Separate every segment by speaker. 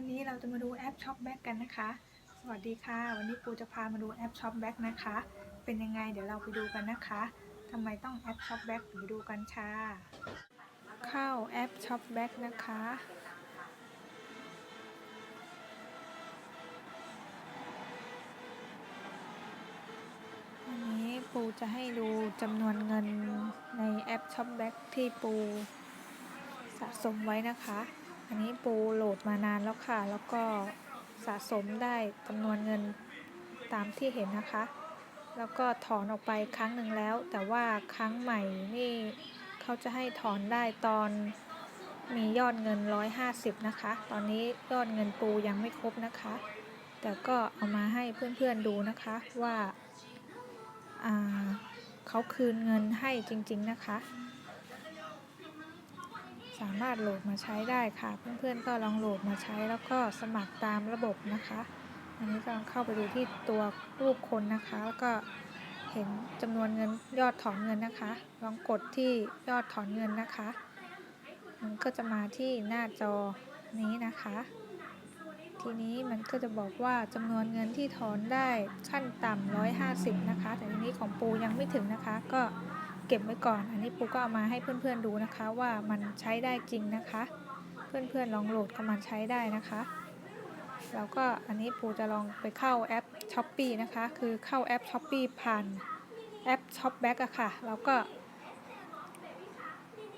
Speaker 1: วันนี้เราจะมาดูแอปช็อปแบ็กกันนะคะ สวัสดีค่ะ วันนี้ปูจะพามาดูแอปช็อปแบ็กนะคะ เป็นยังไงเดี๋ยวเราไปดูกันนะคะทำไมต้องแอปช็อปแบ็กไปดูกันค่ะ เข้าแอปช็อปแบ็กนะคะ วันนี้ปูจะให้ดูจำนวนเงินในแอปช็อปแบ็กที่ปูสะสมไว้นะคะ อันนี้ปูโหลดมานานแล้วค่ะ แล้วก็สะสมได้จำนวนเงินตามที่เห็นนะคะ แล้วก็ถอนออกไปครั้งหนึ่งแล้ว แต่ว่าครั้งใหม่นี่เขาจะให้ถอนได้ตอนมียอดเงิน 150 นะคะ ตอนนี้ยอดเงินปูยังไม่ครบนะคะ แต่ก็เอามาให้เพื่อนๆดูนะคะว่าอ่าเขาคืนเงินให้จริง ๆ นะคะ สามารถโหลดมาใช้ได้ค่ะ เพื่อนๆก็ลองโหลดมาใช้แล้วก็สมัครตามระบบนะคะ อันนี้ก็เข้าไปดูที่ตัวรูปคนนะคะ แล้วก็เห็นจำนวนเงินยอดถอนเงินนะคะ ลองกดที่ยอดถอนเงินนะคะ มันก็จะมาที่หน้าจอนี้นะคะ ทีนี้มันก็จะบอกว่าจำนวนเงินที่ถอนได้ขั้นต่ำ150 นะคะ แต่ทีนี้ของปูยังไม่ถึงนะคะ ก็ เก็บไว้ก่อน อันนี้ปูก็เอามาให้เพื่อนๆดูนะคะ ว่ามันใช้ได้จริงนะคะ เพื่อนๆลองโหลดเข้ามาใช้ได้นะคะแล้วก็อันนี้ปูจะลองไปเข้าแอป s h อ p e e นะคะ คือเข้าแอป s h อ p e e ผ่านแอป Shopback อะค่ะ แล้วก็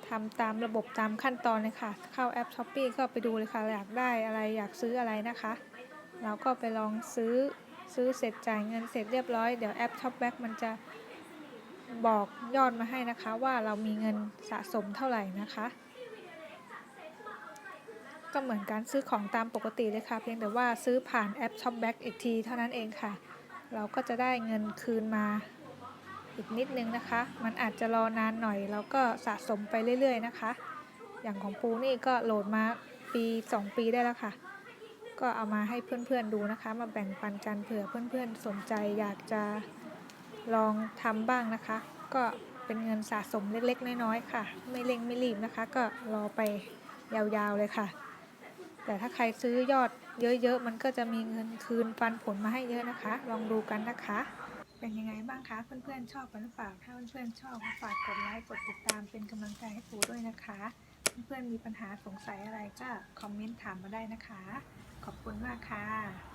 Speaker 1: ทำตามระบบตามขั้นตอนเลยค่ะ เข้าแอป s h อ p e e ก็ไปดูเลยค่ะ อยากได้อะไรอยากซื้ออะไรนะคะ เราก็ไปลองซื้อซื้อเสร็จจ่ายเงินเสร็จเรียบร้อย เดี๋ยวแอป Shopback มันจะ บอกยอดมาให้นะคะว่าเรามีเงินสะสมเท่าไหร่นะคะ ก็เหมือนการซื้อของตามปกติเลยค่ะ เพียงแต่ว่าซื้อผ่านแอป Shopback อีกทีเท่านั้นเองค่ะ เราก็จะได้เงินคืนมาอีกนิดนึงนะคะ มันอาจจะรอนานหน่อยเราก็สะสมไปเรื่อย ๆ นะคะ อย่างของปูนี่ก็โหลดมาปี 2 ปีได้แล้วค่ะ ก็เอามาให้เพื่อนๆดูนะคะ มาแบ่งปันกันเผื่อเพื่อนๆสนใจอยากจะ ลองทำบ้างนะคะ ก็เป็นเงินสะสมเล็กๆ น้อยๆค่ะ ไม่เร่งไม่รีบนะคะ ก็รอไปยาวๆเลยค่ะ แต่ถ้าใครซื้อยอดเยอะๆ มันก็จะมีเงินคืนปันผลมาให้เยอะนะคะ ลองดูกันนะคะ เป็นยังไงบ้างคะ เพื่อนๆชอบกันหรือเปล่าถ้าเพื่อนๆชอบก็ฝากกดไลค์กดติดตามเป็นกำลังใจให้ปูด้วยนะคะ เพื่อนๆมีปัญหาสงสัยอะไรก็คอมเมนต์ถามมาได้นะคะ ขอบคุณมากค่ะ